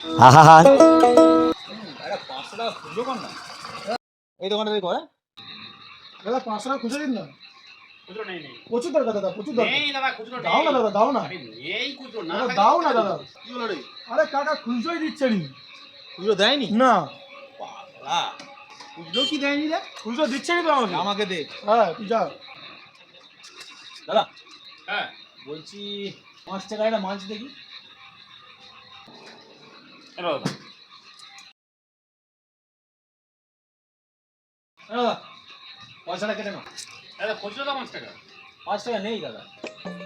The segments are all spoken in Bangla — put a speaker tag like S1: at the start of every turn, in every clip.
S1: আহা
S2: পাঁচশো টাকা খুচরো কর না এই দোকানটা দেখো হ্যাঁ?
S3: দাদা পাঁচশো টাকা খুচরো দিন না?
S4: খুচরো নেই নেই।
S3: প্রচুর দরকার দাদা প্রচুর দরকার।
S4: নেই দাদা খুচরো নেই।
S3: দাও না দাদা দাও না।
S4: আরে নেই খুচরো না
S3: দাদা
S4: থাকলে
S3: দাও না দাদা।
S2: কি হলো রে?
S3: আরে কাকা খুচরোই দিচ্ছে নি।
S2: খুচরো দেয়নি?
S3: না।
S2: খুচরো কি দেয়নি রে?
S3: খুচরো দিচ্ছে নি তো আমাকে।
S2: আমাকে দে।
S3: হ্যাঁ তুই যা।
S2: দাদা
S4: হ্যাঁ
S2: বলছি পাঁচ টাকা একটা মাছ দেখি?
S4: এলো দাদা
S2: পয়সাটা কেটে নাও।
S4: দাদা খুচরো দাও পাঁচ টাকা।
S2: পাঁচ টাকা নেই দাদা।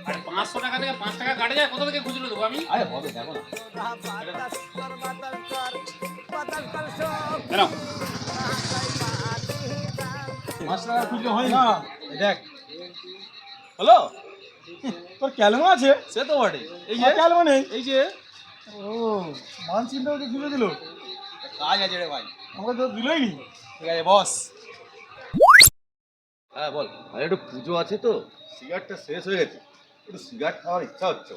S4: আরে পাঁচশো টাকা থেকে পাঁচ টাকা কাটে যায় কোথা থেকে খুচরো দেবো আমি?
S2: আরে হবে দেখো না। পাঁচ টাকা খুচরো হয়
S3: না।
S2: না দেখ। হলো
S3: তোর ক্যালমা আছে?
S2: সে তো বটে। এই যে?
S3: ক্যালমা নেই।
S2: এই যে?
S3: ও মান চিন্তা ওকে খুলে দিল?
S2: কাজ আছে রে ভাই।
S3: আমাকে তো দিলই নি।
S2: ঠিক আছে বস।
S5: হ্যাঁ বল। আরে একটু পুজো আছে তো। সিগারেটটা শেষ হয়ে গেছে। একটু সিগারেট খাওয়ার ইচ্ছা হচ্ছে।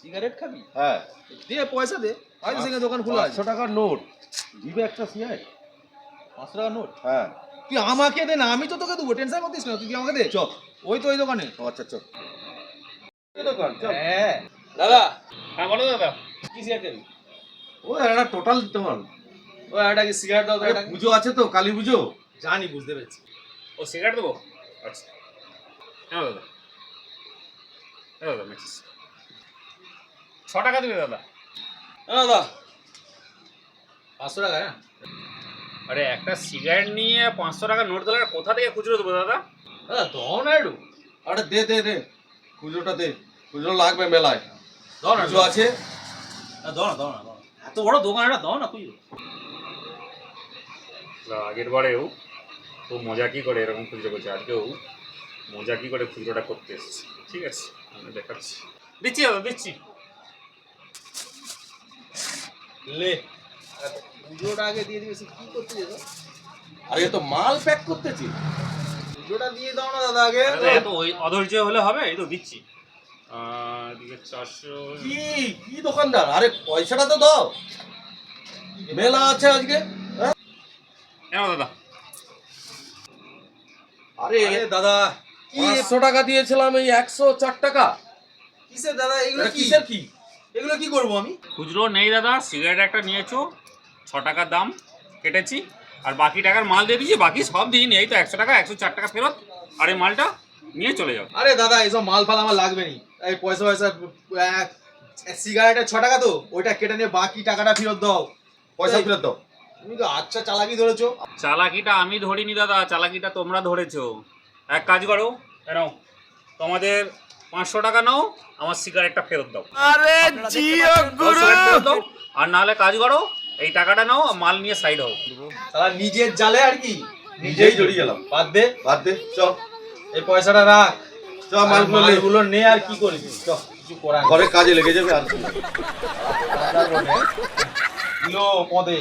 S2: সিগারেট খাবি?
S5: হ্যাঁ।
S2: দে পয়সা দে। আগে সঙ্গে দোকান খোলা আছে।
S5: পাঁচশো টাকার নোট। দিবে একটা সিগারেট?
S2: পাঁচশো টাকা নোট?
S5: হ্যাঁ।
S2: তুই আমাকে দে না? আমি তো তোকে দেবো। টেনশন করতিস না? তুই কি আমাকে দে?
S5: চ
S2: ওই তো ওই দোকানে।
S5: আচ্ছা চল। দোকান চল।
S2: হ্যাঁ। দাদা।
S4: হ্যাঁ বলো দাদা।
S5: ও একটা টোটাল দিতে পারো
S2: ও একটা কি সিগারেট দাও একটা
S5: পুজো আছে তো কালী পুজো
S2: জানি বুঝতে পেরেছি।
S4: ও সিগারেট দেবো? আচ্ছা। হ্যাঁ দাদা। হ্যাঁ দাদা ছ টাকা দেবে দাদা।
S2: হ্যাঁ দাদা। পাঁচশো টাকা হ্যাঁ?
S4: আরে একটা সিগারেট নিয়ে পাঁচশো টাকা নোট দিলে আর কোথা থেকে খুচরো দেবো দাদা?
S2: দাদা দাও না একটু
S5: আরে দে দে দে। পুজোটা দে। পুজো লাগবে মেলায়।
S2: না
S5: আছে।
S2: দাও না দাও না দাও এত বড় দোকান এটা দাও না খুঁজো
S4: আগের বারেও তো মজা কি করে এরকম খুচরো করছে? আজকেও মজা কি করে খুচরোটা করতে এসেছে? ঠিক আছে আমি দেখাচ্ছি। দিচ্ছি দাদা দিচ্ছি
S2: লে পুজোটা আগে দিয়ে দিবে সে কি করতে যেত?
S5: আরে তো মাল প্যাক করতেছি
S2: পুজোটা দিয়ে দাও না দাদা আগে।
S4: এত ওই অধৈর্য হলে হবে এই তো দিচ্ছি। আহ,
S5: কি কি দোকানদার? আরে পয়সাটা তো দাও। মেলা আছে আজকে হ্যাঁ?
S4: দাদা।
S5: আরে
S2: দাদা কি?
S5: পাঁচশো টাকা দিয়েছিলাম এই একশো চার টাকা।
S2: কিসের দাদা এগুলো
S5: কিসের কি?
S2: এগুলো কি করব আমি?
S4: খুচরো নেই দাদা সিগারেট একটা নিয়েছো ছ টাকার দাম কেটেছি আর বাকি টাকার মাল দিয়ে দিয়েছি বাকি সব দিইনি এই তো একশো টাকা একশো চার টাকা ফেরত। আর এই মালটা নিয়ে চলে যাও।
S2: আরে দাদা এইসব মাল ফাল আমার লাগবে নি। এই পয়সা পয়সা এক সিগারেটের ছ টাকা তো ওইটা কেটে নিয়ে বাকি টাকাটা ফেরত দাও।
S5: পয়সা ফেরত দাও।
S2: তুমি তো আচ্ছা চালাকি ধরেছো।
S4: চালাকিটা আমি ধরিনি দাদা চালাকিটা তোমরা ধরেছো। এক কাজ করো এ নাও তোমাদের পাঁচশো টাকা নাও আমার সিগারেটটা ফেরত দাও। সিগারেট ফেরত দাও। আর নাহলে কাজ করো এই টাকাটা নাও আর মাল নিয়ে সাইড হও।
S2: তারা নিজের জালে আর কি?
S5: নিজেই জড়িয়ে গেলাম।
S2: বাদ দে।
S5: বাদ দে চ
S2: এই পয়সাটা রাখ
S5: চ মালগুলো নে।
S2: মালগুলো নে আর কি করবি চ কিছু করার নেই।
S5: ঘরে কাজে লেগে যাবে আর কি।
S2: লো পদে